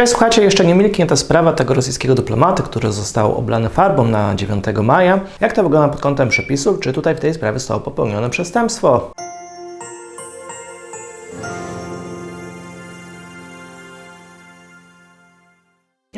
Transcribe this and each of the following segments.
Cześć, słuchajcie, jeszcze nie milknie sprawa tego rosyjskiego dyplomaty, który został oblany farbą na 9 maja. Jak to wygląda pod kątem przepisów? Czy tutaj w tej sprawie zostało popełnione przestępstwo?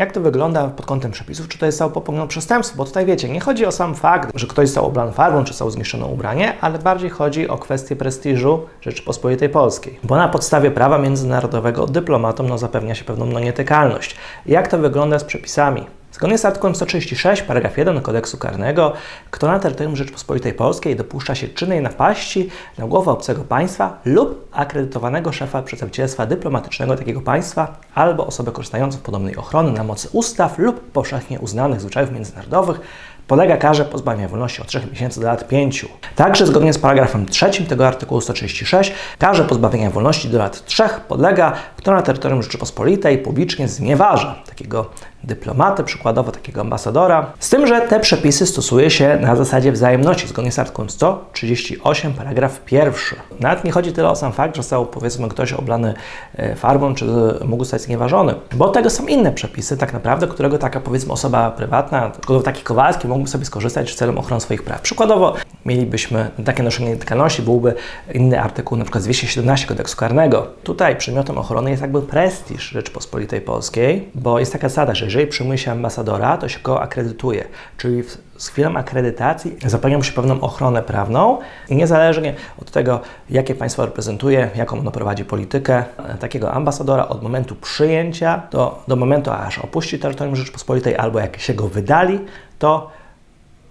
Jak to wygląda pod kątem przepisów? Czy to jest popełnione przestępstwo? Bo tutaj wiecie, nie chodzi o sam fakt, że ktoś został oblany farbą, czy zostało zniszczone ubranie, ale bardziej chodzi o kwestię prestiżu Rzeczypospolitej Polskiej. Bo na podstawie prawa międzynarodowego dyplomatom no, zapewnia się pewną no, nietykalność. Jak to wygląda z przepisami? Zgodnie z artykułem 136, paragraf 1 kodeksu karnego, kto na terytorium Rzeczypospolitej Polskiej dopuszcza się czynnej napaści na głowę obcego państwa lub akredytowanego szefa przedstawicielstwa dyplomatycznego takiego państwa albo osobę korzystającą z podobnej ochrony na mocy ustaw lub powszechnie uznanych zwyczajów międzynarodowych, podlega karze pozbawienia wolności od 3 miesięcy do lat 5. Także zgodnie z paragrafem 3 tego artykułu 136 karze pozbawienia wolności do lat 3 podlega, kto na terytorium Rzeczypospolitej publicznie znieważa takiego dyplomaty, przykładowo takiego ambasadora. Z tym, że te przepisy stosuje się na zasadzie wzajemności, zgodnie z artykułem 138, paragraf 1. Nawet nie chodzi tyle o sam fakt, że został powiedzmy ktoś oblany e, farbą, czy mógł zostać znieważony, bo tego są inne przepisy, tak naprawdę, którego taka powiedzmy osoba prywatna, taki Kowalski mógłby sobie skorzystać celem ochrony swoich praw. Przykładowo mielibyśmy takie noszenie nietykalności, byłby inny artykuł, przykład 217 kodeksu karnego. Tutaj przedmiotem ochrony jest jakby prestiż Rzeczypospolitej Polskiej, bo jest taka zasada, że jeżeli przyjmuje się ambasadora, to się go akredytuje, czyli z chwilą akredytacji zapewnia mu się pewną ochronę prawną niezależnie od tego, jakie państwo reprezentuje, jaką ono prowadzi politykę, takiego ambasadora od momentu przyjęcia do, do momentu, aż opuści terytorium Rzeczypospolitej albo jak się go wydali, to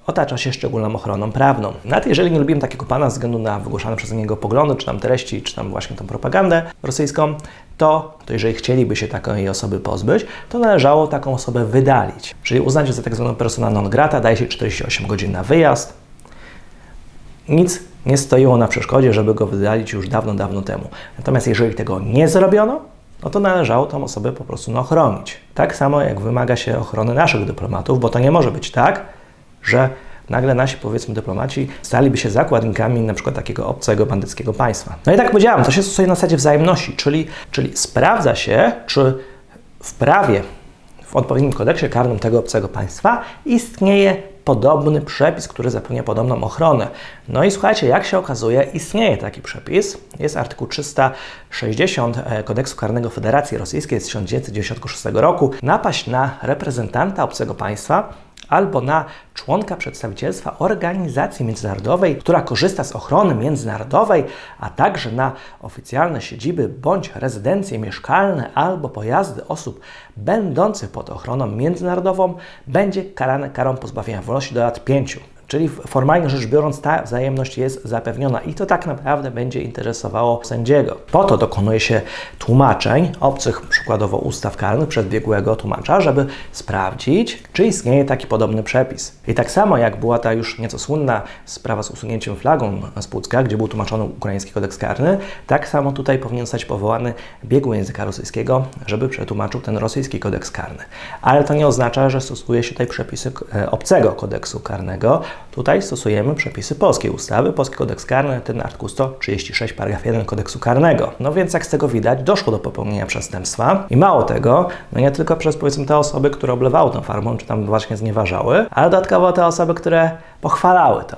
otacza się szczególną ochroną prawną. Nawet jeżeli nie lubimy takiego pana ze względu na wygłaszane przez niego poglądy, czy tam treści, czy tam właśnie tą propagandę rosyjską, to, to jeżeli chcieliby się takiej osoby pozbyć, to należało taką osobę wydalić. Czyli uznać, za tak zwaną persona non grata daje się 48 godzin na wyjazd. Nic nie stoiło na przeszkodzie, żeby go wydalić już dawno, dawno temu. Natomiast jeżeli tego nie zrobiono, no to należało tą osobę po prostu no, ochronić. Tak samo jak wymaga się ochrony naszych dyplomatów, bo to nie może być tak, że nagle nasi, powiedzmy, dyplomaci staliby się zakładnikami na przykład takiego obcego, bandyckiego państwa. No i tak jak powiedziałem, to się stosuje na zasadzie wzajemności, czyli, czyli sprawdza się, czy w prawie, w odpowiednim kodeksie karnym tego obcego państwa istnieje podobny przepis, który zapewnia podobną ochronę. No i słuchajcie, jak się okazuje, istnieje taki przepis. Jest artykuł 360 e, Kodeksu Karnego Federacji Rosyjskiej z 1996 roku. Napaść na reprezentanta obcego państwa albo na członka przedstawicielstwa organizacji międzynarodowej, która korzysta z ochrony międzynarodowej, a także na oficjalne siedziby bądź rezydencje mieszkalne albo pojazdy osób będących pod ochroną międzynarodową, będzie karane karą pozbawienia wolności do lat 5. Czyli formalnie rzecz biorąc, ta wzajemność jest zapewniona i to tak naprawdę będzie interesowało sędziego. Po to dokonuje się tłumaczeń obcych, przykładowo ustaw karnych przez biegłego tłumacza, żeby sprawdzić, czy istnieje taki podobny przepis. I tak samo jak była ta już nieco słynna sprawa z usunięciem flagą z Pucka, gdzie był tłumaczony ukraiński kodeks karny, tak samo tutaj powinien zostać powołany biegły języka rosyjskiego, żeby przetłumaczył ten rosyjski kodeks karny. Ale to nie oznacza, że stosuje się tutaj przepisy e, obcego kodeksu karnego, Tutaj stosujemy przepisy polskiej ustawy, Polski Kodeks Karny, ten artykuł 136, paragraf 1 Kodeksu Karnego. No więc jak z tego widać, doszło do popełnienia przestępstwa i mało tego, no nie tylko przez powiedzmy te osoby, które oblewały tą farbą, czy tam właśnie znieważały, ale dodatkowo te osoby, które pochwalały to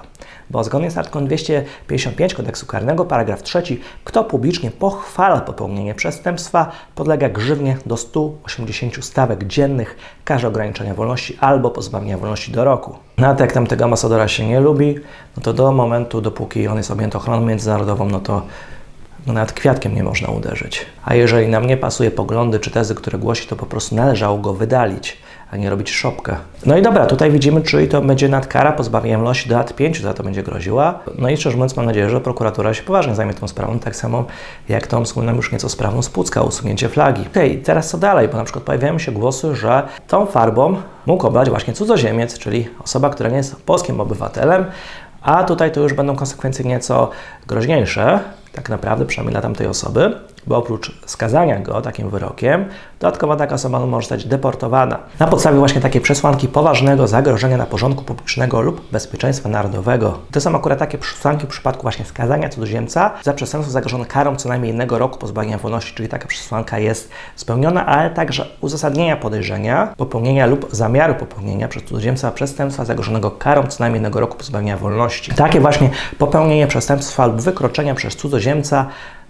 bo zgodnie z artykułem 255 kodeksu karnego, paragraf 3, kto publicznie pochwala popełnienie przestępstwa, podlega grzywnie do 180 stawek dziennych, karze ograniczenia wolności albo pozbawienia wolności do roku. Nawet jak tam tego ambasadora się nie lubi, no to do momentu, dopóki on jest objęty ochroną międzynarodową, no to no nawet kwiatkiem nie można uderzyć. A jeżeli nam nie pasuje poglądy czy tezy, które głosi, to po prostu należało go wydalić a nie robić szopkę. No i dobra, tutaj widzimy, czyli to będzie nadkara pozbawienia wolności do lat 5 za to będzie groziła. No i szczerze mówiąc, mam nadzieję, że prokuratura się poważnie zajmie tą sprawą, tak samo jak tą słynną już nieco sprawą z usunięcie flagi. Okej, okay, teraz co dalej? Bo na przykład pojawiają się głosy, że tą farbą mógł oblać właśnie cudzoziemiec, czyli osoba, która nie jest polskim obywatelem, a tutaj to już będą konsekwencje nieco groźniejsze, tak naprawdę, przynajmniej dla tamtej osoby. bo oprócz skazania go takim wyrokiem, dodatkowo taka osoba może zostać deportowana. Na podstawie właśnie takiej przesłanki poważnego zagrożenia na porządku publicznego lub bezpieczeństwa narodowego. To są akurat takie przesłanki w przypadku właśnie skazania cudzoziemca za przestępstwo zagrożone karą co najmniej jednego roku pozbawienia wolności, czyli taka przesłanka jest spełniona, ale także uzasadnienia podejrzenia popełnienia lub zamiaru popełnienia przez cudzoziemca przestępstwa zagrożonego karą co najmniej jednego roku pozbawienia wolności. Takie właśnie popełnienie przestępstwa lub wykroczenia przez cudzoziemca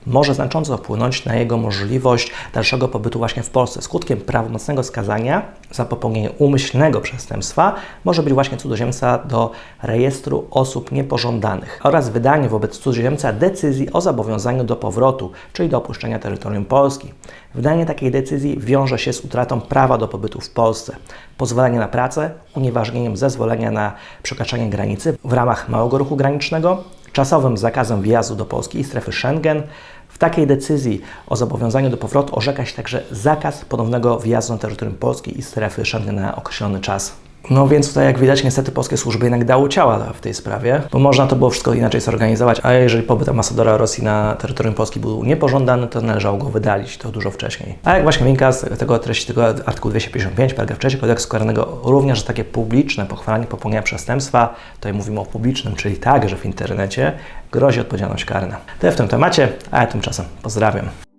może znacząco wpłynąć na jego możliwość dalszego pobytu właśnie w Polsce. Skutkiem prawomocnego skazania za popełnienie umyślnego przestępstwa może być właśnie cudzoziemca do rejestru osób niepożądanych oraz wydanie wobec cudzoziemca decyzji o zobowiązaniu do powrotu, czyli do opuszczenia terytorium Polski. Wydanie takiej decyzji wiąże się z utratą prawa do pobytu w Polsce, pozwolenie na pracę, unieważnieniem zezwolenia na przekraczanie granicy w ramach małego ruchu granicznego, czasowym zakazem wjazdu do Polski i strefy Schengen. W takiej decyzji o zobowiązaniu do powrotu orzeka się także zakaz ponownego wjazdu na terytorium Polski i strefy Schengen na określony czas. No więc tutaj jak widać niestety polskie służby jednak dały ciała w tej sprawie, bo można to było wszystko inaczej zorganizować, a jeżeli pobyt ambasadora Rosji na terytorium Polski był niepożądany, to należało go wydalić to dużo wcześniej. A jak właśnie wynika z tego treści tego artykułu 255 paragraf 3 kodeksu karnego również że takie publiczne pochwalanie popełnienia przestępstwa, tutaj mówimy o publicznym, czyli także w internecie, grozi odpowiedzialność karna. To w tym temacie, a ja tymczasem pozdrawiam.